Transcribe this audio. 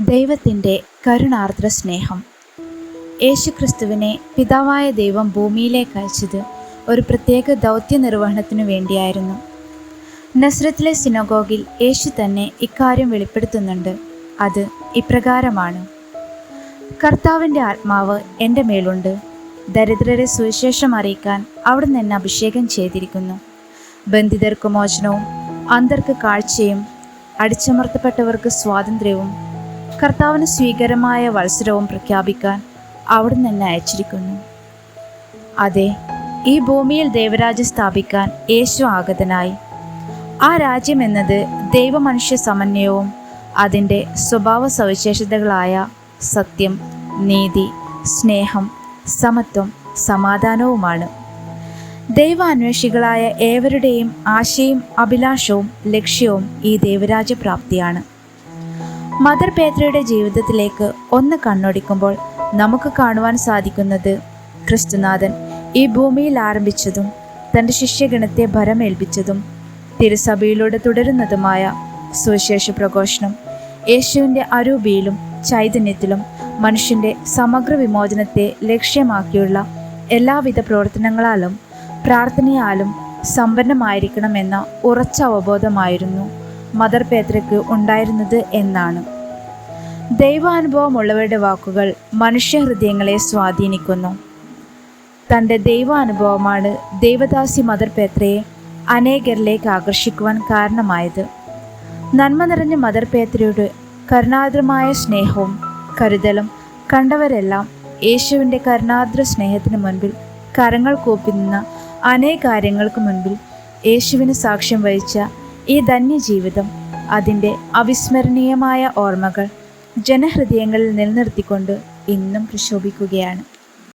ദൈവത്തിന്റെ കരുണാർദ്ര സ്നേഹം. യേശുക്രിസ്തുവിനെ പിതാവായ ദൈവം ഭൂമിയിലേക്ക് അയച്ചത് ഒരു പ്രത്യേക ദൗത്യ നിർവഹണത്തിനു വേണ്ടിയായിരുന്നു. നസ്രത്തിലെ സിനഗോഗിൽ യേശു തന്നെ ഇക്കാര്യം വെളിപ്പെടുത്തുന്നുണ്ട്. അത് ഇപ്രകാരമാണ്. കർത്താവിന്റെ ആത്മാവ് എന്റെ മേലുണ്ട്. ദരിദ്രരെ സുവിശേഷം അറിയിക്കാൻ അവിടുന്ന് എന്നെ അഭിഷേകം ചെയ്തിരിക്കുന്നു. ബന്ധിതർക്ക് മോചനവും അന്തർക്ക് കാഴ്ചയും അടിച്ചമർത്തപ്പെട്ടവർക്ക് സ്വാതന്ത്ര്യവും കർത്താവിന് സ്വീകരമായ വത്സരവും പ്രഖ്യാപിക്കാൻ അവിടുന്ന് എന്നെ അയച്ചിരിക്കുന്നു. അതെ ഈ ഭൂമിയിൽ ദൈവരാജ്യം സ്ഥാപിക്കാൻ യേശു ആഗതനായി. ആ രാജ്യം എന്നത് ദൈവമനുഷ്യ സമന്വയവും അതിന്റെ സ്വഭാവ സവിശേഷതകളായ സത്യം നീതി സ്നേഹം സമത്വം സമാധാനവുമാണ്. ദൈവാന്വേഷികളായ ഏവരുടെയും ആശയും അഭിലാഷവും ലക്ഷ്യവും ഈ ദൈവരാജ്യ പ്രാപ്തിയാണ് മദർ പേത്രയുടെ ജീവിതത്തിലേക്ക് ഒന്ന് കണ്ണോടിക്കുമ്പോൾ നമുക്ക് കാണുവാൻ സാധിക്കുന്നത് ക്രിസ്തുനാഥൻ ഈ ഭൂമിയിൽ ആരംഭിച്ചതും തന്റെ ശിഷ്യഗണത്തെ ഭരമേൽപ്പിച്ചതും തിരുസഭയിലൂടെ തുടരുന്നതുമായ സുവിശേഷ പ്രഘോഷണം യേശുവിന്റെ അരൂപിയിലും ചൈതന്യത്തിലും മനുഷ്യന്റെ സമഗ്ര വിമോചനത്തെ ലക്ഷ്യമാക്കിയുള്ള എല്ലാവിധ പ്രവർത്തനങ്ങളാലും പ്രാർത്ഥനയാലും സമ്പന്നമായിരിക്കണമെന്ന ഉറച്ച അവബോധമായിരുന്നു. മദർ പേത്രയ്ക്ക് ഉണ്ടായിരുന്നത് എന്നാണ്. ദൈവാനുഭവമുള്ളവരുടെ വാക്കുകൾ മനുഷ്യഹൃദയങ്ങളെ സ്വാധീനിക്കുന്നു. തന്റെ ദൈവാനുഭവമാണ് ദൈവദാസി മദർ പേത്രയെ അനേകരിലേക്ക് ആകർഷിക്കുവാൻ കാരണമായത്. നന്മ നിറഞ്ഞ മദർ പേത്രയുടെ കരുണാദ്രമായ സ്നേഹവും കരുതലും കണ്ടവരെല്ലാം യേശുവിന്റെ കരുണാദ്ര സ്നേഹത്തിന് മുൻപിൽ കരങ്ങൾ കൂപ്പി നിന്ന അനേക കാര്യങ്ങൾക്ക് മുൻപിൽ യേശുവിന് സാക്ഷ്യം വഹിച്ച ഈ ധന്യജീവിതം അതിന്റെ അവിസ്മരണീയമായ ഓർമ്മകൾ ജനഹൃദയങ്ങളിൽ നിലനിർത്തിക്കൊണ്ട് ഇന്നും പ്രശോഭിക്കുകയാണ്.